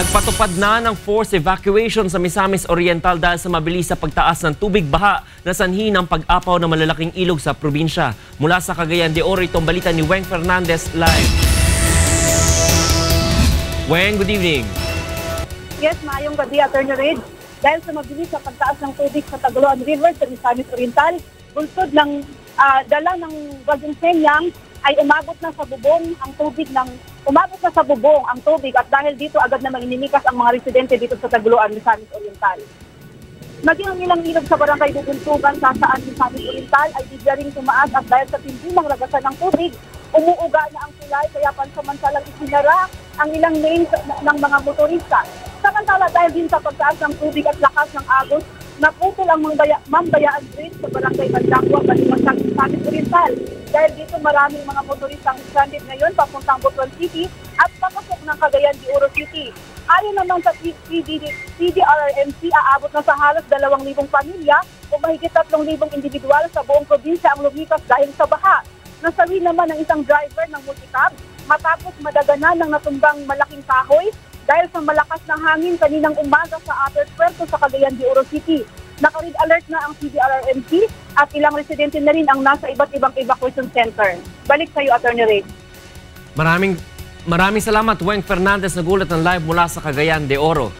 Nagpatupad na ng forced evacuation sa Misamis Oriental dahil sa mabilis sa pagtaas ng tubig baha na sanhi ng pag-apaw ng malalaking ilog sa probinsya. Mula sa Cagayan de Oro, itong balita ni Weng Fernandez live. Weng, good evening. Yes, maayong gabi, Attorney Reid. Dahil sa mabilis sa pagtaas ng tubig sa Tagoloan River sa Misamis Oriental, bulsod ng ah, dala ng Bagong Senyang ay umabot na sa bubong ang tubig ng umabot na sa bubong ang tubig at dahil dito agad na ininikas ang mga residente dito sa Tagoloan, Misamis Oriental. Maging ang ilang ilog sa barangay Bubuntugan sa saan Misamis Oriental ay bigla ring tumaas at dahil sa tindi ng lagasan ng tubig, umuuga na ang tulay kaya pansamantalang isinara ang ilang lanes ng mga motorista. Samantala dahil din sa pagtaas ng tubig at lakas ng agos, naputol ang Mambaya, Mambayaan Bridge sa barangay Bandangwa, Balimasang, Misamis Oriental. Dahil dito maraming mga motoristang stranded ngayon papuntang Butuan City at papasok ng Cagayan de Oro City. Ayon naman sa PD, PDRRMC, aabot na sa halos 2,000 pamilya o mahigit 3,000 individual sa buong probinsya ang lumikas dahil sa baha. Nasawi naman ng isang driver ng multicab matapos madaganan ng natumbang malaking kahoy dahil sa malakas na hangin kaninang umaga sa Upper Puerto sa Cagayan de Oro City. Nakarid alert na ang PDRRMC at ilang residente na rin ang nasa iba't ibang evacuation center. Balik sa iyo, Attorney Ray. Maraming maraming salamat Weng Fernandez nagulat ng live mula sa Cagayan de Oro.